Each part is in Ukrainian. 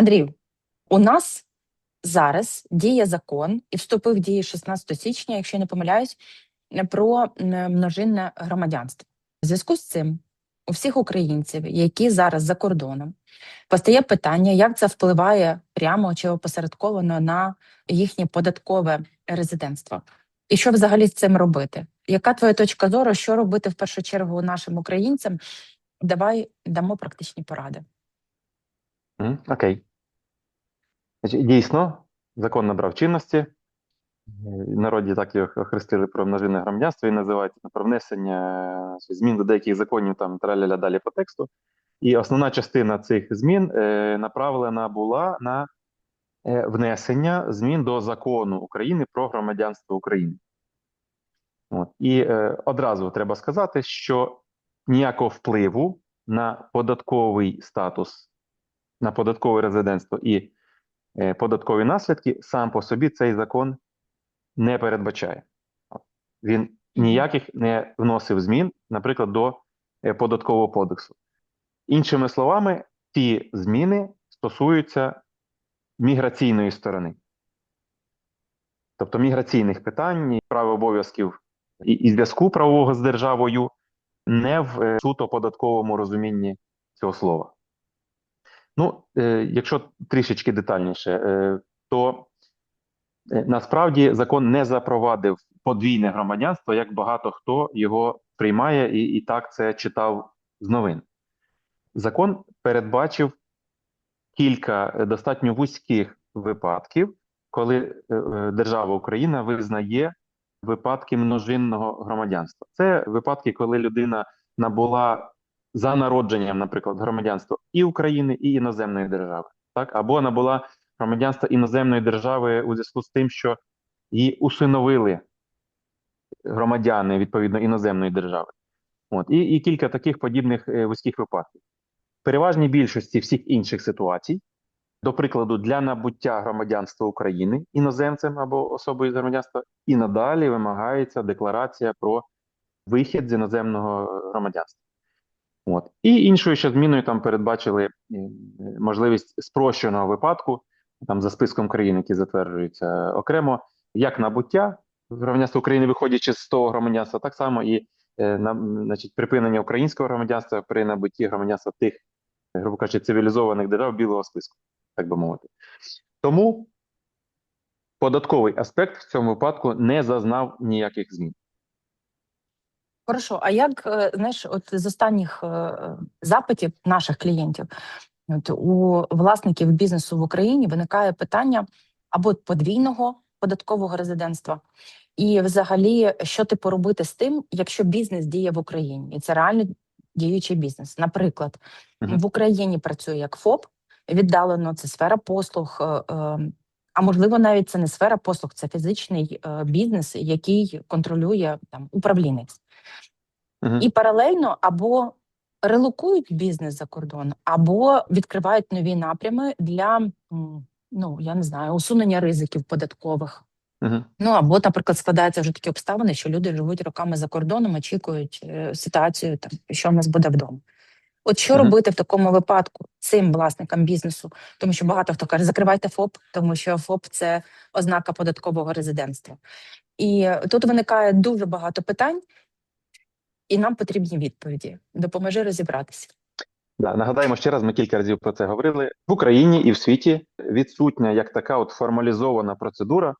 Андрію, у нас зараз діє закон і вступив в дію 16 січня, якщо я не помиляюсь, про множинне громадянство. У зв'язку з цим у всіх українців, які зараз за кордоном, постає питання, як це впливає прямо чи опосередковано на їхнє податкове резидентство. І що взагалі з цим робити? Яка твоя точка зору, що робити в першу чергу нашим українцям? Давай дамо практичні поради. Окей. Дійсно, закон набрав чинності. Е, народі так його охрестили про множинне громадянство і називається про внесення е, змін до деяких законів там траляля далі по тексту. І основна частина цих змін е, направлена була на е, внесення змін до закону України про громадянство України. От. І е, одразу треба сказати, що ніякого впливу на податковий статус, на податкове резидентство і податкові наслідки сам по собі цей закон не передбачає. Він ніяких не вносив змін, наприклад, до е, податкового кодексу. Іншими словами, ці зміни стосуються міграційної сторони. Тобто міграційних питань, прав і обов'язків і, і зв'язку правового з державою не в е, суто податковому розумінні цього слова. Ну, е, якщо трішечки детальніше, е, то е, насправді закон не запровадив подвійне громадянство, як багато хто його приймає і, і так це читав з новин. Закон передбачив кілька достатньо вузьких випадків, коли держава Україна визнає випадки множинного громадянства. Це випадки, коли людина набула за народженням, наприклад, громадянство і України, і іноземної держави, так або набула громадянство іноземної держави у зв'язку з тим, що її усиновили громадяни відповідно іноземної держави. От і, і кілька таких подібних е, вузьких випадків. В переважній більшості всіх інших ситуацій, до прикладу, для набуття громадянства України іноземцем або особою з громадянства, і надалі вимагається декларація про вихід з іноземного громадянства. От. І іншою ще зміною там передбачили е, можливість спрощеного випадку, там за списком країн, які затверджуються окремо, як набуття громадянства України, виходячи з того громадянства, так само і е, на, значить, припинення українського громадянства при набутті громадянства тих, грубо кажучи, цивілізованих держав білого списку, так би мовити. Тому податковий аспект в цьому випадку не зазнав ніяких змін. Хорошо, а як е, знаєш, от з останніх е, запитів наших клієнтів, от у власників бізнесу в Україні виникає питання або подвійного податкового резидентства, і взагалі, що типу робити з тим, якщо бізнес діє в Україні, і це реально діючий бізнес. Наприклад, Мгм. в Україні працює як ФОП, віддалено це сфера послуг. е, е, а можливо, навіть це не сфера послуг, це фізичний е, бізнес, який контролює там управлінець. І паралельно або релокують бізнес за кордон, або відкривають нові напрями для ну я не знаю усунення ризиків податкових. Мгм. Ну або, наприклад, складаються вже такі обставини, що люди живуть роками за кордоном, очікують е, ситуацію, там що в нас буде вдома. От що Мгм. робити в такому випадку цим власникам бізнесу? Тому що багато хто каже, закривайте ФОП, тому що ФОП це ознака податкового резидентства. І тут виникає дуже багато питань, і нам потрібні відповіді. Допоможи розібратися. Да, нагадаємо ще раз, ми кілька разів про це говорили. В Україні і в світі відсутня як така от формалізована процедура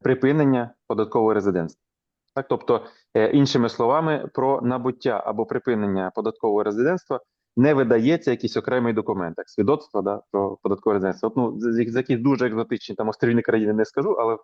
припинення податкового резидентства. Так, тобто, е, іншими словами, про набуття або припинення податкового резидентства не видається якийсь окремий документ, як свідоцтво да, про податкове резидентство. От, ну, з, з якісь дуже екзотичні там острівні країни не скажу, але в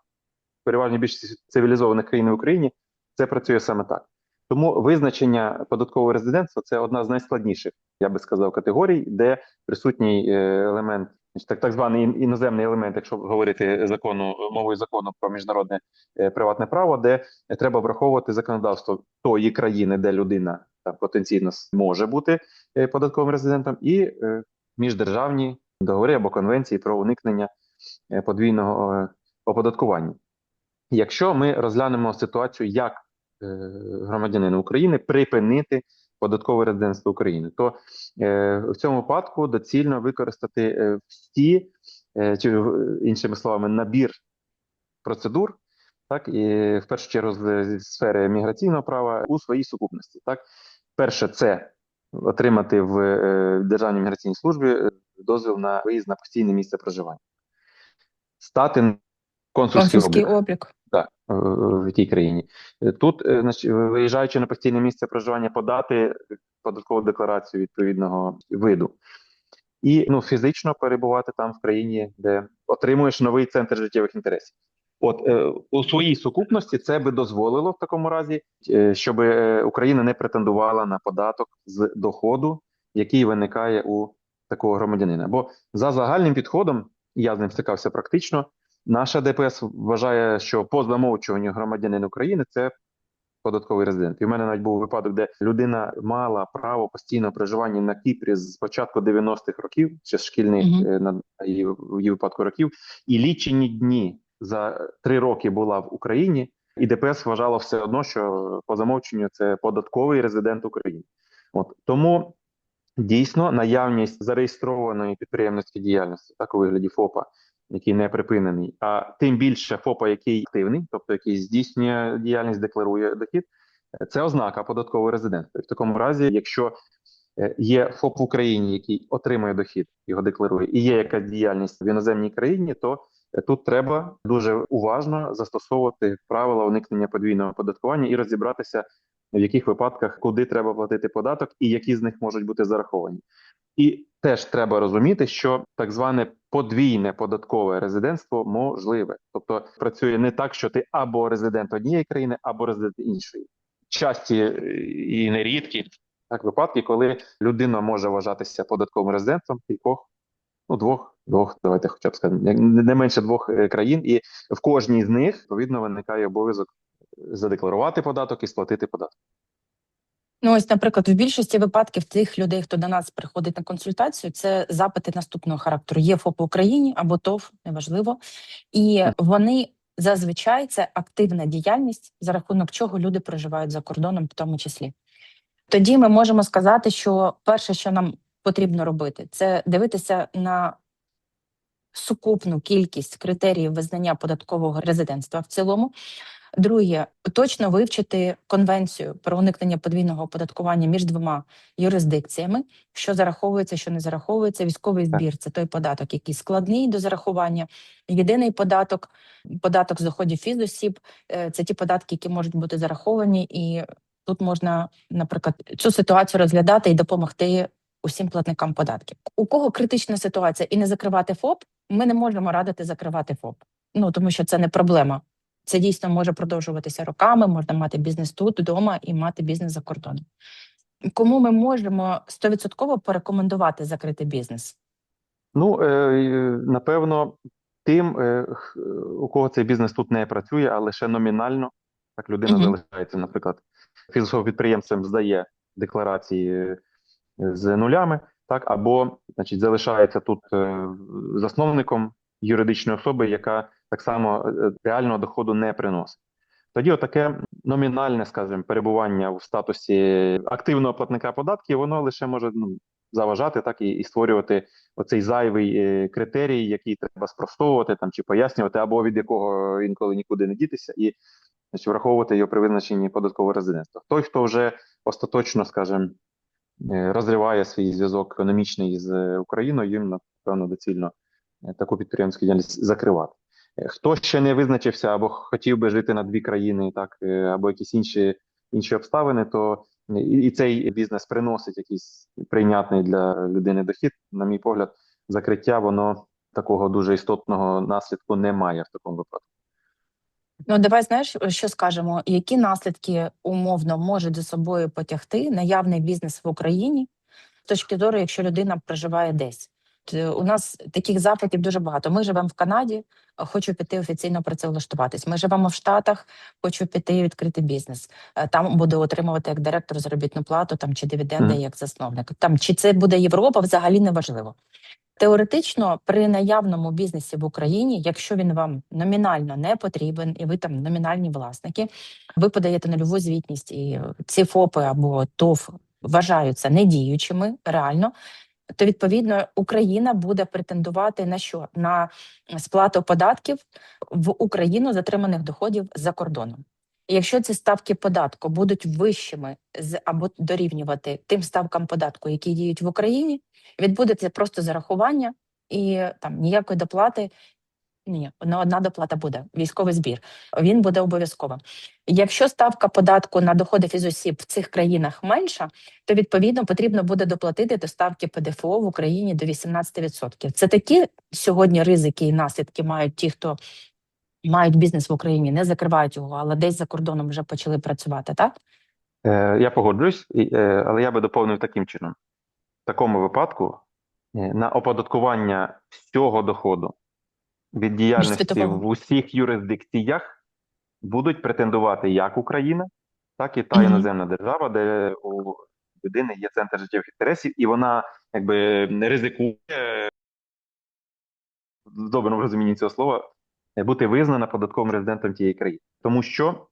переважній більшості цивілізованих країн в Україні це працює саме так. Тому визначення податкового резидентства це одна з найскладніших, я би сказав, категорій, де присутній е, елемент, так, так званий іноземний елемент, якщо говорити закону мовою закону про міжнародне е, приватне право, де треба враховувати законодавство тої країни, де людина та, потенційно може бути е, податковим резидентом, і міждержавні договори або конвенції про уникнення подвійного оподаткування. Якщо ми розглянемо ситуацію, як е, громадянину України припинити податкове резидентство України, то е, в цьому випадку доцільно використати е, всі чи іншими словами, набір процедур, так і в першу чергу з, сфери міграційного права у своїй сукупності. Так, перше, це отримати в Державній міграційній службі дозвіл на виїзд на постійне місце проживання, стати Консульський облік облік. Так, е, в тій країні. Е, Тут, е, виїжджаючи на постійне місце проживання, подати податкову декларацію відповідного виду. І ну, фізично перебувати там в країні, де отримуєш новий центр життєвих інтересів. От е, у своїй сукупності це би дозволило в такому разі, е, щоб Україна не претендувала на податок з доходу, який виникає у такого громадянина. Бо за загальним підходом, я з ним стикався практично, наша ДПС вважає, що по замовчуванню громадянин України це податковий резидент. І в мене навіть був випадок, де людина мала право постійного проживання на Кіпрі з початку 90-х років, ще з шкільних Мгм. е, на її, її випадку років, і лічені дні за три роки була в Україні, і ДПС вважало все одно, що по замовченню це податковий резидент України. От тому дійсно наявність зареєстрованої підприємницької діяльності, так у вигляді ФОПа, який не припинений, а тим більше ФОПа, який активний, тобто який здійснює діяльність, декларує дохід, це ознака податкового резидента. В такому разі, якщо е, є ФОП в Україні, який отримує дохід, його декларує, і є якась діяльність в іноземній країні, то е, тут треба дуже уважно застосовувати правила уникнення подвійного оподаткування і розібратися, в яких випадках куди треба платити податок і які з них можуть бути зараховані. І теж треба розуміти, що так зване подвійне податкове резидентство можливе, тобто працює не так, що ти або резидент однієї країни, або резидент іншої. Часті е, і нерідкі так випадки, коли людина може вважатися податковим резидентом кількох, ну двох, двох, давайте хоча б скажемо, не менше двох е, країн, і в кожній з них відповідно виникає обов'язок задекларувати податок і сплатити податок. Ну, ось, наприклад, в більшості випадків тих людей, хто до нас приходить на консультацію, це запити наступного характеру. Є ФОП в Україні або ТОВ, неважливо. І вони зазвичай це активна діяльність, за рахунок чого люди проживають за кордоном, в тому числі. Тоді ми можемо сказати, що перше, що нам потрібно робити, це дивитися на сукупну кількість критеріїв визнання податкового резидентства в цілому. Друге, точно вивчити конвенцію про уникнення подвійного оподаткування між двома юрисдикціями, що зараховується, що не зараховується. Військовий збір це той податок, який складний до зарахування. Єдиний податок, податок з доходів фізосіб, е, це ті податки, які можуть бути зараховані, і тут можна, наприклад, цю ситуацію розглядати і допомогти усім платникам податків. У кого критична ситуація і не закривати ФОП, ми не можемо радити закривати ФОП. Ну тому що це не проблема. Це дійсно може продовжуватися роками, можна мати бізнес тут вдома і мати бізнес за кордоном. Кому ми можемо стовідсотково порекомендувати закрити бізнес? Ну, е, е, напевно, тим, е, у кого цей бізнес тут не працює, а лише номінально, так людина Мгм. залишається, наприклад, фізичним підприємцем здає декларації з нулями, так, або значить, залишається тут засновником юридичної особи, яка так само е, реального доходу не приносить. Тоді отаке номінальне, скажімо, перебування в статусі активного платника податків, воно лише може ну, заважати так і, і створювати оцей зайвий е, критерій, який треба спростовувати там чи пояснювати, або від якого інколи нікуди не дітися, і значить, враховувати його при визначенні податкового резидентства. Той, хто вже остаточно, скажімо, е, розриває свій зв'язок економічний з Україною, їм напевно доцільно таку підприємську діяльність закривати. Хто ще не визначився або хотів би жити на дві країни, так е, або якісь інші інші обставини, то і, цей бізнес приносить якийсь прийнятний для людини дохід. На мій погляд, закриття воно такого дуже істотного наслідку не має в такому випадку. Ну, давай знаєш, що скажемо, які наслідки умовно можуть за собою потягти наявний бізнес в Україні з точки зору, якщо людина проживає десь. Т- У нас таких запитів дуже багато. Ми живемо в Канаді, хочу піти офіційно працевлаштуватись. Ми живемо в Штатах, хочу піти і відкрити бізнес. Е, Там буду отримувати як директор заробітну плату, там чи дивіденди Мгм. як засновник. Там чи це буде Європа, взагалі не важливо. Теоретично, при наявному бізнесі в Україні, якщо він вам номінально не потрібен, і ви там номінальні власники, ви подаєте нульову звітність, і ці ФОПи або ТОВ вважаються недіючими реально. То відповідно Україна буде претендувати на що? На сплату податків в Україну затриманих доходів за кордоном. Якщо ці ставки податку будуть вищими з або дорівнювати тим ставкам податку, які діють в Україні, відбудеться просто зарахування і там ніякої доплати. Ні, одна одна доплата буде військовий збір. Він буде обов'язково. Якщо ставка податку на доходи фізосіб в цих країнах менша, то відповідно потрібно буде доплатити до ставки ПДФО в Україні до 18%. Це такі сьогодні ризики і наслідки мають ті, хто мають бізнес в Україні, не закривають його, але десь за кордоном вже почали працювати, так? Е, Я погоджуюсь, е, але я би доповнив таким чином. В такому випадку е, на оподаткування всього доходу від діяльності в усіх юрисдикціях будуть претендувати як Україна, так і та іноземна держава, де у людини є центр життєвих інтересів, і вона якби не ризикує в доброму розумінні цього слова бути визнана податковим резидентом тієї країни. Тому що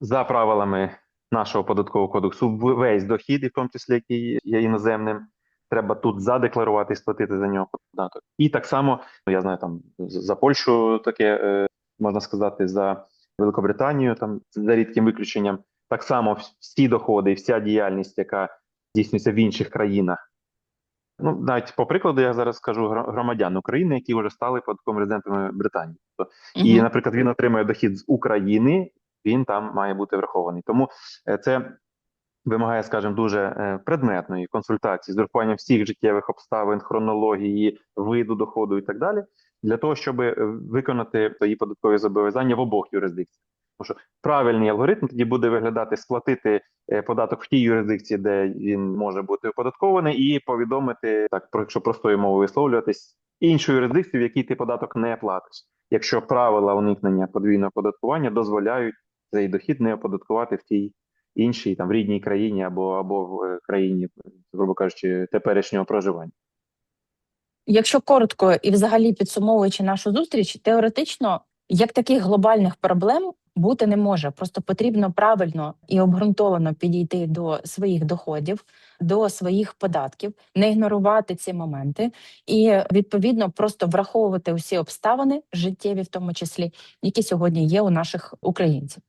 за правилами нашого податкового кодексу весь дохід, і в тому числі який є іноземним, треба тут задекларувати і сплатити за нього податок. І так само, ну я знаю, там за Польщу таке е, можна сказати, за Великобританію, там за рідким виключенням, так само всі доходи і вся діяльність, яка здійснюється в інших країнах. Ну, навіть по прикладу, я зараз скажу громадян України, які вже стали податковими резидентами Британії. Тобто і, наприклад, він отримує дохід з України, він там має бути врахований. Тому е, це вимагає, скажімо, дуже е, предметної консультації з урахуванням всіх життєвих обставин, хронології, виду доходу і так далі, для того, щоб е, виконати свої податкові зобов'язання в обох юрисдикціях. Тому що правильний алгоритм тоді буде виглядати сплатити е, податок в тій юрисдикції, де він може бути оподаткований, і повідомити так, про якщо простою мовою висловлюватись, іншу юрисдикцію, в якій ти податок не платиш якщо правила уникнення подвійного оподаткування дозволяють цей дохід не оподаткувати в тій іншій, там в рідній країні або, або в е, країні, грубо кажучи, теперішнього проживання. Якщо коротко і взагалі підсумовуючи нашу зустріч, теоретично як таких глобальних проблем бути не може. Просто потрібно правильно і обґрунтовано підійти до своїх доходів, до своїх податків, не ігнорувати ці моменти і відповідно просто враховувати усі обставини, життєві, в тому числі, які сьогодні є у наших українців.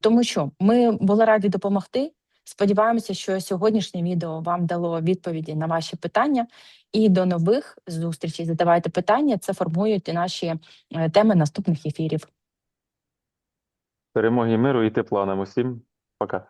Тому що ми були раді допомогти. Сподіваємося, що сьогоднішнє відео вам дало відповіді на ваші питання. І до нових зустрічей. Задавайте питання. Це формують наші е, теми наступних ефірів. Перемоги миру і тепла нам усім. Пока.